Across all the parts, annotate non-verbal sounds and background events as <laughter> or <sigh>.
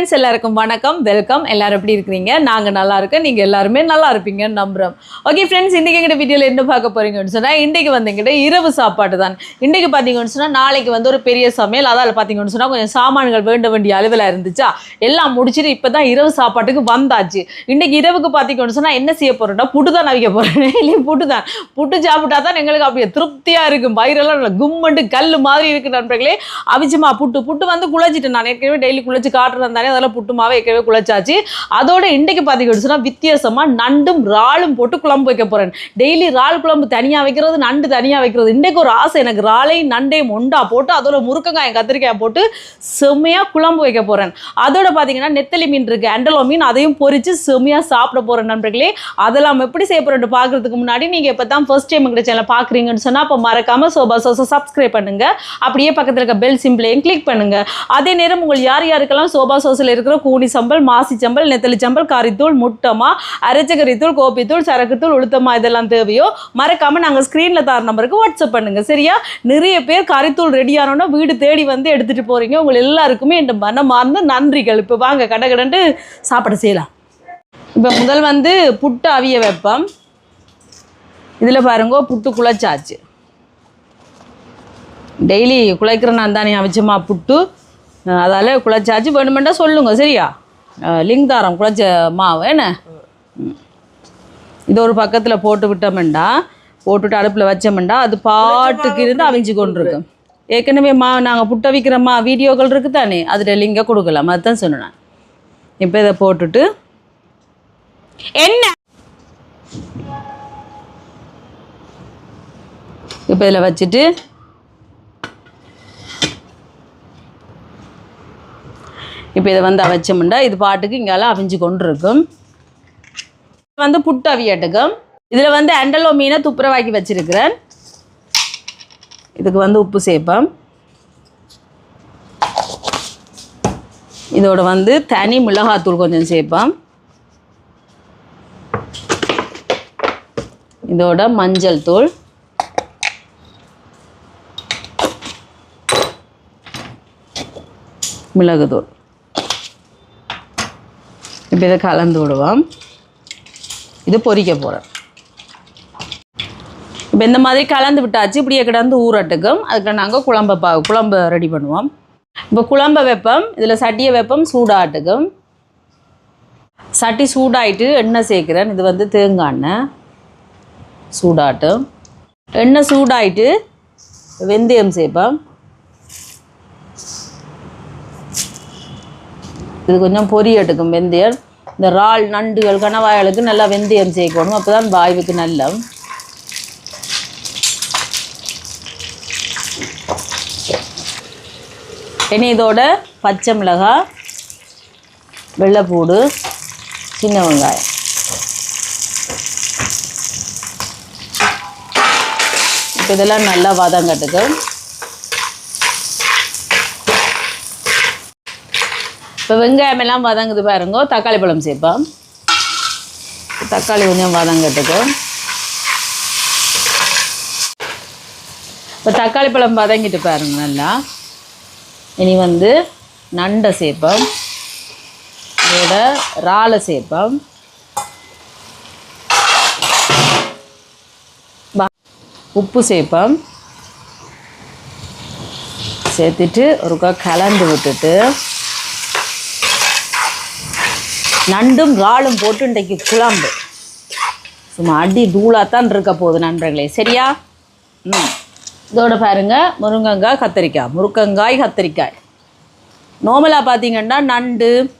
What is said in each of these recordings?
Friends எல்லாருக்கும் வணக்கம். Welcome எல்லாரும் எப்படி இருக்கிறீங்க? நாங்கள் நல்லா இருக்கோம். நீங்கள் எல்லாருமே நல்லா இருப்பீங்கன்னு நம்புகிறோம் ஓகே ஃப்ரெண்ட்ஸ் இன்றைக்கி எங்கிட்ட வீடியோவில் என்ன பார்க்க போகிறீங்கன்னு சொன்னால் இன்றைக்கு வந்து எங்கிட்ட இரவு சாப்பாடு தான். இன்றைக்கு பார்த்தீங்கன்னு சொன்னால் நாளைக்கு வந்து ஒரு பெரிய சமையல். அதால் பார்த்தீங்கன்னு சொன்னால் கொஞ்சம் சாமான்கள் வேண்ட வேண்டிய அளவில் இருந்துச்சா எல்லாம் முடிச்சுட்டு இப்போ தான் இரவு சாப்பாட்டுக்கு வந்தாச்சு. இன்றைக்கி இரவுக்கு பார்த்தீங்கன்னு சொன்னால் என்ன செய்ய போகிறோம்னா புட்டு தான் அவிக்க போகிறேன் <laughs> இல்லையா புட்டு தான். புட்டு சாப்பிட்டா தான் எங்களுக்கு அப்படியே திருப்தியாக இருக்கும். வயிறெல்லாம் கும்மண்டு கல் மாதிரி இருக்கு நண்பர்களே. அவிச்சமா புட்டு. புட்டு வந்து குழச்சிட்டு நான் ஏற்கனவே டெய்லி குழச்சி காட்டுறேன் தானே. அதெல்லாம் புட்டுமாவே ஏற்கனவே குழச்சாச்சு. அதோட இன்றைக்கு பார்த்துக்கிட்டுச்சுன்னா வித்தியாசமாக நண்டும் இறாலும் போட்டு குழம்பு வைக்க போகிறேன் டெய்லி இறால் குழம்பு தனியாக வைக்கிறது நண்டு தனியாக வைக்கிறது. இன்றைக்கு ஒரு ஆசை. எனக்கு இறாலையும் நண்டையும் ஒண்டா போட்டு அதோட முருக்கங்காயம் கத்திரிக்காய் போட்டு செம்மையாக குழம்பு வைக்க போகிறேன் அதோட பார்த்தீங்கன்னா நெத்தலி மீன் இருக்குது அண்டலோ மீன் அதையும் பொறித்து செம்மையாக சாப்பிட போகிறேன் நண்பர்களே. அதெல்லாம் எப்படி செய்ய போகிறேன் பார்க்குறதுக்கு முன்னாடி நீங்கள் இப்போ தான் ஃபர்ஸ்ட் டைம் எங்கள் சேனல் பார்க்குறீங்கன்னு சொன்னால் அப்போ மறக்காமல் சோபா சோசை சப்ஸ்கிரைப் பண்ணுங்கள் அப்படியே பக்கத்தில் இருக்க பெல் சிம்பிளையும் கிளிக் பண்ணுங்கள் அதே நேரம் உங்கள் யார் யாருக்கெல்லாம் சோபா சோஸில் இருக்கிற கூனி சம்பல் மாசி சம்பல் நெத்தலி சம்பல் கறித்தூள் முட்டமா அரைச்ச கறித்தூள் கோப்பித்தூள் சரக்குத்தூள் உளுத்தமா இதெல்லாம் தேவையோ மறக்காமல் நாங்கள் ஸ்க்ரீனில் தர நம்பருக்கு வாட்ஸ்அப் பண்ணுங்கள் சரியா? நிறைய பேர் கறித்தூள் ரெடி ஆனோன்னா வீடு தேடி வந்து எடுத்துகிட்டு போகிறீங்க உங்கள் எல்லாருக்குமே என் மனமார்ந்த நன்றிகள். இப்போ வாங்க கடகடன்ட்டு சாப்பிட சாப்பாடு செய்யலாம். இப்போ முதல் வந்து புட்டு அவிய வைப்போம். இதில் பாருங்க புட்டு குழச்சாச்சு. டெய்லி குழைக்கிற நான் தானே அவிச்சமா புட்டு. அதால் குழைச்சாச்சு வேணுமெண்டா சொல்லுங்க சரியா? லிங்க் தாரம் குழைச்ச மாவு என்ன? ம். இது ஒரு பக்கத்தில் போட்டு விட்டோம்டா போட்டுட்டு அடுப்பில் வச்சோம்டா அது பாட்டுக்கு இருந்து அவிஞ்சு கொண்டு இருக்கும் ஏற்கனவே மா நாங்கள் புட்ட விற்கிறோம்மா வீடியோக்கள் இருக்குது தானே அதில் லிங்கை கொடுக்கலாம் அதுதான் சொன்னேன். இப்போ இதை போட்டுட்டு. என்ன? இப்போ இதில் வச்சுட்டு இப்போ இதை வந்து அவைச்சோம்னா இது பாட்டுக்கு இங்கெல்லாம் அவிஞ்சு கொண்டு இருக்கும் வந்து புட்டு அவியட்டுக்கும் இதில் வந்து அண்டலோ மீனை துப்புரவாக்கி வச்சிருக்கிறேன். இதுக்கு வந்து உப்பு சேர்ப்பேன் இதோட வந்து தனி மிளகாத்தூள் கொஞ்சம் சேர்ப்பேன் இதோட மஞ்சள் தூள். மிளகுத்தூள். இப்போ இதை கலந்து விடுவோம். இது பொரிக்க போகிறேன் இப்போ இந்த மாதிரி கலந்து விட்டாச்சு இப்படியே கிடந்து ஊறட்டுக்கும். அதுக்கு நாங்கள் குழம்ப பா குழம்பு ரெடி பண்ணுவோம். இப்போ குழம்ப வைப்போம் இதில் சட்டியை வெப்பம் சூடாட்டுக்கும். சட்டி சூடாயிட்டு எண்ணெய் சேர்க்குறேன். இது வந்து தேங்காய் எண்ணெய். சூடாட்டும். எண்ணெய் சூடாயிட்டு வெந்தயம் சேர்ப்பேன் இது கொஞ்சம் பொரியட்டுக்கும் வெந்தயம். இந்த இறால் நண்டுகள் கணவாய்களுக்கு நல்லா வெந்தயம் சேர்க்கணும். அப்போ தான் வாய்வுக்கு நல்ல. இனி இதோட பச்சை மிளகாய் வெள்ளைப்பூடு சின்ன வெங்காயம். இப்போ இதெல்லாம் நல்லா வதங்கட்டுக்கு இப்போ வெங்காயம் எல்லாம் வதங்குது பாருங்க. தக்காளி பழம் சேர்ப்போம். தக்காளி கொஞ்சம் வதங்கட்டுக்கு. இப்போ தக்காளி பழம் வதங்கிட்டு பாருங்க நல்லா. இனி வந்து நண்டை சேர்ப்போம். இதோட இறாலை சேர்ப்போம். உப்பு சேர்ப்போம். சேர்த்துட்டு ஒருக்கா கலந்து விட்டுட்டு நண்டும் காலும் போட்டு இன்றைக்கு குழம்பு. சும்மா அடி தூளாத்தான் இருக்க போகுது நண்பர்களே. சரியா? ம். இதோட பாருங்கள் முருங்கங்காய் கத்திரிக்காய். முருங்கங்காய் கத்திரிக்காய். நார்மலாக பார்த்தீங்கன்னா நண்டு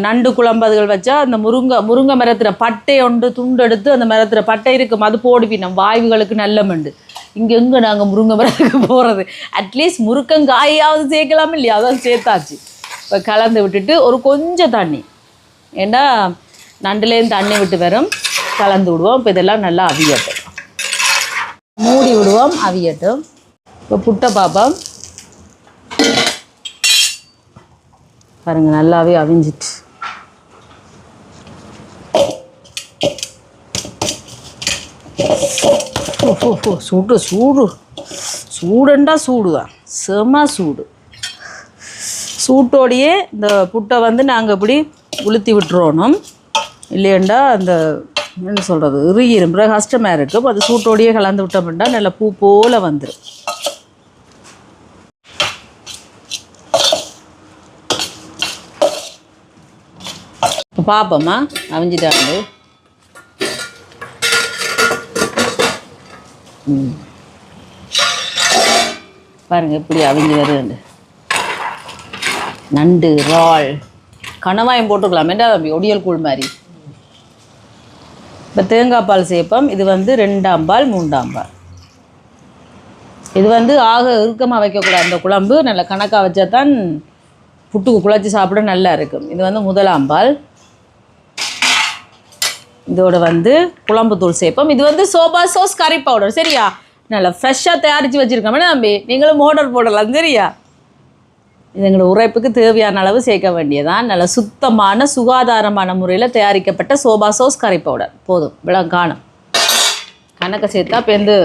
நண்டு குழம்பதுகள் வச்சா அந்த முருங்கை முருங்கை மரத்தில் பட்டை ஒன்று துண்டு எடுத்து அந்த மரத்தில் பட்டை இருக்கும். அது போடுவி நம்ம வாய்வுகளுக்கு நல்ல மண்டு. இங்கே எங்கே நாங்கள் முருங்கை மரத்துக்கு போகிறது அட்லீஸ்ட் முருங்கங்காயாவது சேர்க்கலாம் இல்லையா? அதான் சேர்த்தாச்சு. இப்போ கலந்து விட்டுட்டு ஒரு கொஞ்சம் தண்ணி. ஏன்னா நண்டுலேருந்து தண்ணி விட்டு வரும் கலந்து விடுவோம். இப்போ இதெல்லாம் நல்லா அவியட்டும். மூடி விடுவோம் அவியட்டும். இப்போ புட்டை பார்ப்போம் பாருங்க நல்லாவே அவிஞ்சிட்டு ஓ, சூடு சூடு. சூடுண்டா சூடுதான் செம சூடு. சூட்டோடையே இந்த புட்டை வந்து நாங்கள் இப்படி உளுத்தி விட்டுறோணும். இல்லையண்டா அந்த என்ன சொல்கிறது இறுகிரும். பிறகு கஷ்டமாக இருக்கும் அது சூட்டோடையே கலந்து விட்டோம்னா நல்லா பூ போல் வந்துடும் இப்போ பார்ப்போம்மா அவிஞ்சிட்டாண்டு. பாருங்கள் பாருங்க எப்படி அவிஞ்சு வருது நண்டு இறால். கணவாயம் போட்டுக்கலாம் என்ன தம்பி? ஒடியல் கூழ் மாதிரி. இப்போ தேங்காய் பால் சேப்பம் இது வந்து ரெண்டாம் பால் மூன்றாம் பால். இது வந்து ஆக இறுக்கமாக வைக்கக்கூடாது. அந்த குழம்பு நல்ல கணக்காக வச்சா தான் புட்டுக்கு குழச்சி சாப்பிட நல்லா இருக்கும். இது வந்து முதலாம் பால். இதோட வந்து குழம்பு தூள் சேர்ப்போம் இது வந்து சோபா சோஸ் கறி பவுடர் சரியா? நல்லா ஃப்ரெஷ்ஷாக தயாரித்து வச்சுருக்கோம். தம்பி? நீங்களும் மோட்டர் போடலாம். சரியா? எங்களோட உரைப்புக்கு தேவையான அளவு சேர்க்க வேண்டியதான் நல்ல சுத்தமான சுகாதாரமான முறையில் தயாரிக்கப்பட்ட சோபா சோஸ் கறி பவுடர் போதும். விளம் காணும். கணக்கை சேர்த்தா இப்போ வந்து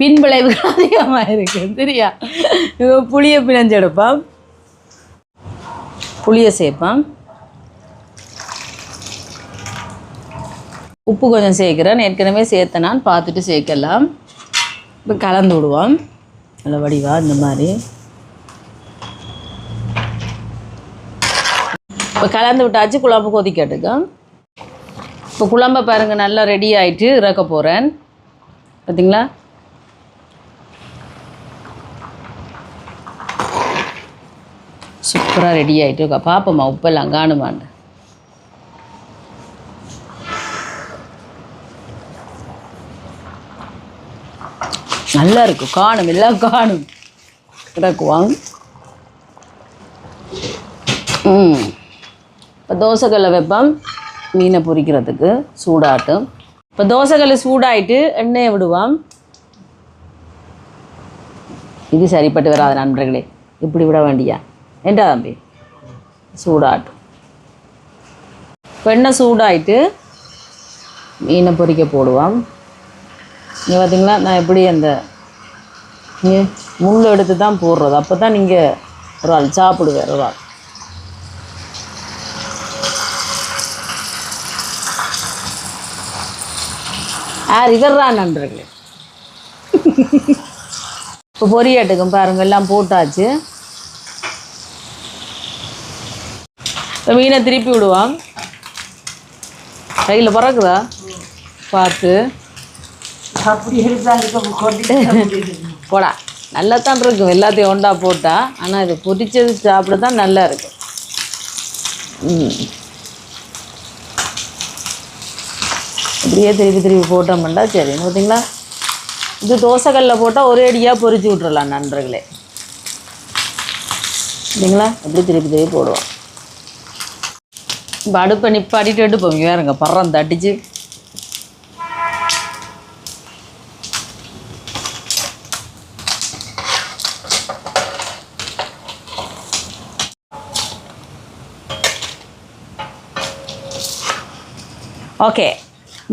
பின் விளைவுகள் <laughs> அதிகமாக இருக்கு சரியா இது புளியை பிணைஞ்செடுப்போம் புளியை சேர்ப்போம். உப்பு கொஞ்சம் சேர்க்கிறேன். ஏற்கனவே சேர்த்தனான்னு நான் பார்த்துட்டு சேர்க்கலாம். இப்போ கலந்து விடுவோம். நல்ல வடிவா இந்த மாதிரி. இப்போ கலந்து விட்டாச்சு குழம்பு கொதிக்கட்டுங்க இப்போ குழம்ப பாருங்கள் நல்லா ரெடி ஆகிட்டு இறக்க போகிறேன் பார்த்தீங்களா சூப்பராக ரெடி ஆகிட்டு பார்ப்போம்மா உப்பெல்லாம் காணுமான்னு. நல்லா இருக்கும் காணும் எல்லாம் காணும். கிடக்குவாங்க ம். இப்போ தோசைக்கல்லை வைப்போம் மீனை பொரிக்கிறதுக்கு சூடாட்டும் இப்போ தோசைக்கல் சூடாயிட்டு எண்ணெயை விடுவோம். இது சரிப்பட்டு வராது நண்பர்களே. இப்படி விட வேண்டியா? ஏண்டா தம்பி? சூடாட்டும் இப்போ எண்ணெய் சூடாயிட்டு மீனை பொறிக்க போடுவோம். இங்கே பார்த்தீங்களா நான் எப்படி அந்த முள் எடுத்து தான் போடுறது. அப்போ தான் நீங்கள் ஒரு ஆள் சாப்பிடுவேன் ஒரு ஆள். யார் இவர்தான் நண்பர்களே? இப்போ பொரியாட்டுக்கும் பாருங்க எல்லாம் போட்டாச்சு. இப்போ மீனை திருப்பி விடுவான் கையில் பறக்குதா? பார்த்து. போடா நல்லா தான் இருக்கும். எல்லாத்தையும் ஒண்டா போட்டா. ஆனால் இது பொரிச்சது சாப்பிட தான் நல்லா இருக்கும். ம். இப்படியே திருப்பி திருப்பி போட்டோம்னா சரி. பார்த்தீங்களா இது தோசைக்கல்லில் போட்டால் ஒரே அடியாக பொறிச்சு விட்றலாம் நண்பர்களே. இல்லைங்களா இப்படி திருப்பி திருப்பி போடுவோம். இப்போ அடுப்பை நிப்பாட்டிட்டு எடுப்போம் வேறுங்க பறம் தட்டிச்சு. ஓகே.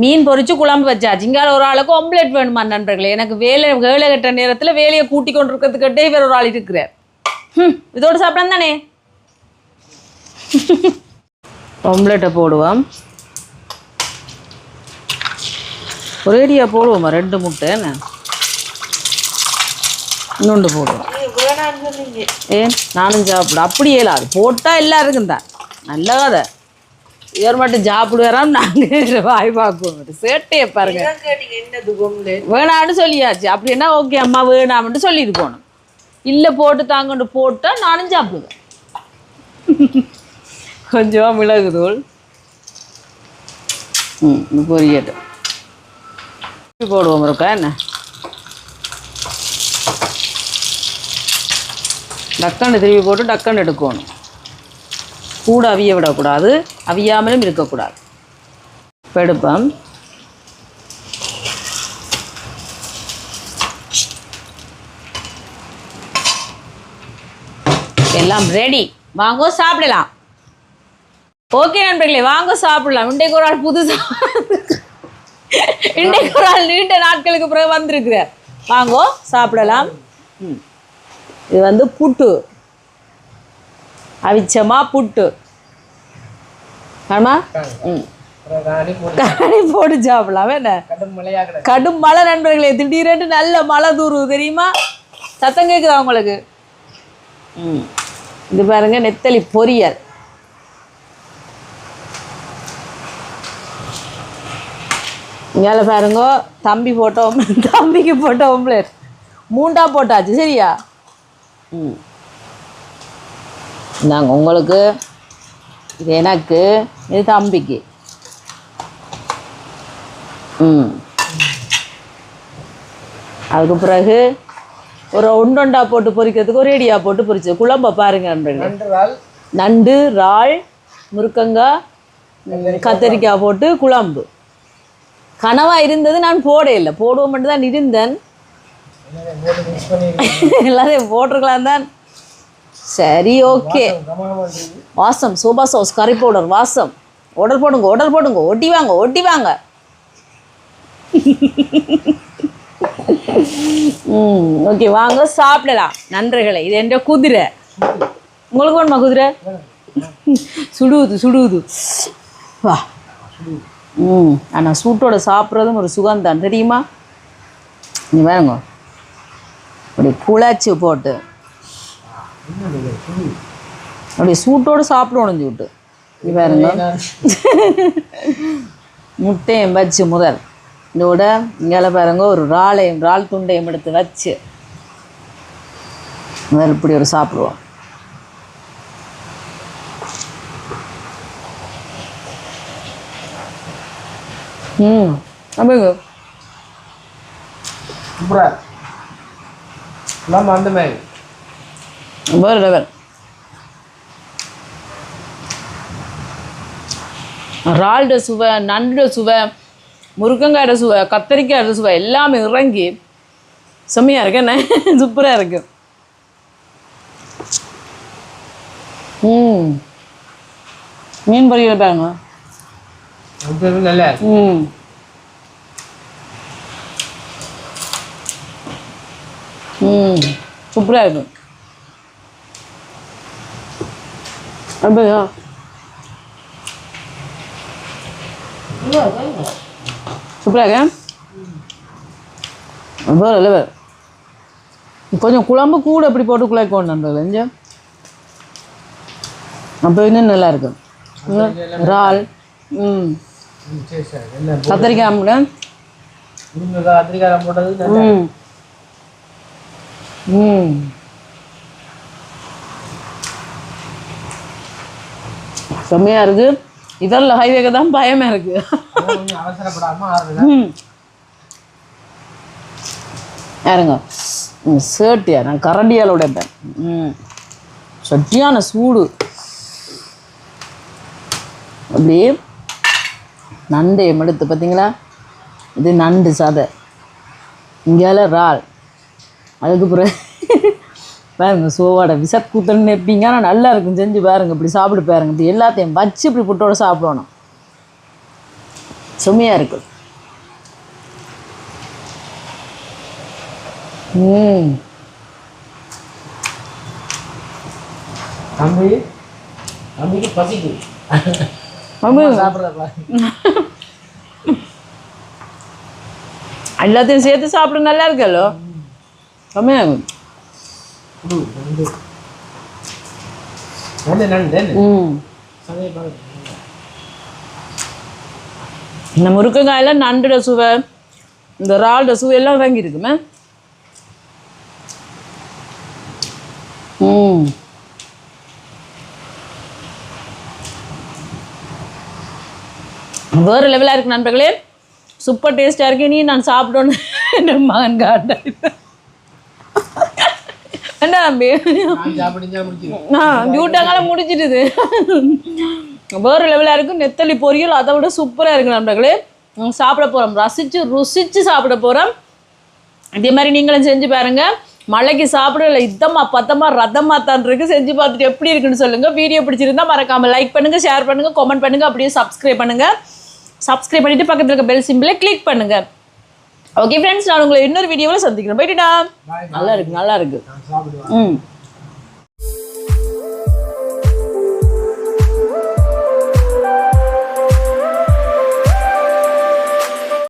மீன் பொரிச்சு குழம்பு வச்சாச்சு. இங்கால ஒரு ஆளுக்கு ஒம்லெட் வேணுமா நண்பர்களே? எனக்கு வேலை வேலை கட்ட நேரத்தில் வேலையை கூட்டி கொண்டு இருக்கிறதுக்கிட்டே இவர் ஒரு ஆள் இருக்கிறார். ம் இதோடு சாப்பிடலாம் தானே? ஒம்லெட்டை போடுவோம். ஒரேடியாக போடுவோம்மா ரெண்டு முட்டை என்ன? இன்னொன்று போடுவோம். ஏன்? நானும் சாப்பிட அப்படி இயலாது போட்டால் எல்லாருக்கும் தான். நல்ல கதை. இவர் மட்டும் சாப்பிடுவாராம் நாங்கள் வாய் பார்ப்போம் சேட்டையை பாருங்க. வேணாம்னு சொல்லியாச்சு. அப்படின்னா ஓகே அம்மா வேணாம்னு சொல்லிட்டு போகணும் இல்லை போட்டு தாங்கன்னு போட்டால் நானும் சாப்பிடுவேன். கொஞ்சமாக மிளகு தூள். ம் பொரியட்டும் போடுவோம் இருக்கா என்ன? டக்கன்னு திருப்பி போட்டு டக்கன்னு எடுக்கணும். கூட அவிய விடக்கூடாது அவியாமலும் இருக்கக்கூடாது. இப்போ எடுப்போம். எல்லாம் ரெடி வாங்க சாப்பிடலாம். ஓகே நண்பர்களே வாங்க சாப்பிடலாம். இன்றைக்கு ஒரு ஆள் புதுசாக இன்றைக்கு ஒரு ஆள் நீண்ட நாட்களுக்கு பிறகு வந்திருக்கிறார். வாங்கோ சாப்பிடலாம். இது வந்து புட்டு. அவிச்சமா புட்டு. ஆமா? ம். போட்டு சாப்பிடலாம் என்ன? கடும் மழை நண்பர்களே திடீரென்று நல்ல மழை தூருது தெரியுமா? சத்தம் கேட்குதா உங்களுக்கு? ம். இது பாருங்க நெத்தலி பொரியல். இங்கே பாருங்க தம்பி போட்ட omelette, தம்பிக்கு போட்ட omelette. மூண்டா போட்டாச்சு சரியா? ம். இந்தாங்க உங்களுக்கு இது எனக்கு இது தம்பிக்கு. ம். அதுக்கு பிறகு ஒரு ஒண்டொண்டா போட்டு பொரிக்கிறதுக்கு ஒரு ஏடியா போட்டு பொரிச்சு குழம்ப பாருங்க நண்டு இறால். முருக்கங்காய் கத்தரிக்காய் போட்டு. குழம்பு. கனவா இருந்தது நான் போட இல்லை. போடுவோம் மட்டும் தான் இருந்தேன் <laughs> எல்லாரையும் போட்டிருக்கலாம் தான். சரி ஓகே. வாசம் சோபா சாஸ் கறி பவுடர் வாசம். உடல் போடுங்க உடல் போடுங்க ஒட்டி வாங்க ஒட்டி வாங்க. ம் ஓகே வாங்க சாப்பிடலாம். நன்றிகளை இது என்ற குதிரை. உங்களுக்கு வேணுமா குதிரை? சுடுவது சுடுவது வா. ம் ஆனால் சூட்டோட சாப்பிட்றதும் ஒரு சுகம்தான் தெரியுமா? நீ வேணுங்க அப்படி புழைச்சி போட்டு. அப்படியே சூட்டோடு சாப்பிடணும் சூட்டு பாருங்க முட்டையும் வச்சு முதல். இதோட இங்கே பாருங்க ஒரு இறாலையும் இறால் துண்டையும் எடுத்து வச்சு முதல் இப்படி ஒரு சாப்பிடுவோம். ம் அப்படிங்க. அந்த மாதிரி. வேறு லெவல் இறால்ட சுவை நண்டோட சுவை முருங்கங்காயோட சுவை கத்தரிக்காயோட சுவை எல்லாமே இறங்கி செம்மையாக இருக்கு. என்ன? சூப்பராக இருக்கு. ம். மீன் பொரியல் பாருங்க. ம். சூப்பராக இருக்கும் அப்படியா? சூப்பராக வேறு இல்லை வேறு கொஞ்சம் குழம்பு கூட அப்படி போட்டு குழைக்கணும் நண்பர்கள் கொஞ்சம் அப்போ இன்னும் நல்லா இருக்கும் இறால் ம். கத்திரிக்காய் முருங்கைக்காய் கத்திரிக்காய் போட்டது ம். ம். செம்மையாக இருக்குது இதெல்லாம் ஹைவேக்கு தான் பயமாக இருக்கு. ம். யாருங்க? சேட்டியா நான் கரண்டியால் உடைப்பேன் ம். சட்டியான சூடு. அப்படியே நண்டு எடுத்து பார்த்தீங்களா? இது நண்டு சாதை இங்கால இறால். அதுக்கு பிறகு பாருங்க சோவாட விசத் கூத்தல்னு இருப்பீங்க ஆனால் நல்லா இருக்கும் செஞ்சு பாருங்க இப்படி சாப்பிட்டு பாருங்க. இப்படி எல்லாத்தையும் வச்சு இப்படி புட்டோட சாப்பிடணும். செம்மையாக இருக்கு. ம். தம்பி தம்பிக்கு பசிக்கு மம்மி சாப்பிட்றப்பா எல்லாத்தையும் சேர்த்து சாப்பிட நல்லா இருக்கല്ലോ செம்மையாகும் நண்டு நண்டு நண்டு நண்டு ம் சமையல் பாருங்க இந்த முருக்கங்காயில நண்டுட சுவை இந்த இறாலோட சுவை எல்லாம் இறங்கி இருக்குமே. ம். வேறு லெவலாக இருக்கு நண்பர்களே. சூப்பர் டேஸ்ட்டாக இருக்கு. நீ நான் சாப்பிடணும் என் <laughs> மகன் காட்ட என்ன தம்பி. டியூட்டாங்கால முடிச்சிடுது. வேறு லெவலாக இருக்கும் நெத்தலி பொரியல் அதை விட சூப்பராக இருக்கு நண்பர்களே. சாப்பிட போகிறோம் ரசித்து ருசித்து சாப்பிட போகிறோம் இதே மாதிரி நீங்களும் செஞ்சு பாருங்க. மழைக்கு சாப்பிடல இதமா பத்தமா ரதமா தான் இருக்கு. செஞ்சு பார்த்துட்டு எப்படி இருக்குன்னு சொல்லுங்க. வீடியோ பிடிச்சிருந்தா மறக்காம லைக் பண்ணுங்க ஷேர் பண்ணுங்க கமெண்ட் பண்ணுங்க அப்படியே சப்ஸ்கிரைப் பண்ணுங்க. சப்ஸ்கிரைப் பண்ணிட்டு பக்கத்துல இருக்க பெல் சிம்பிளை கிளிக் பண்ணுங்க. ஓகே ஃப்ரெண்ட்ஸ் நான் உங்களை இன்னொரு வீடியோவில் சந்திக்கிறேன். போயிட்டுடா பாய் நல்லா இருக்கு நல்லா இருக்கு. ம்.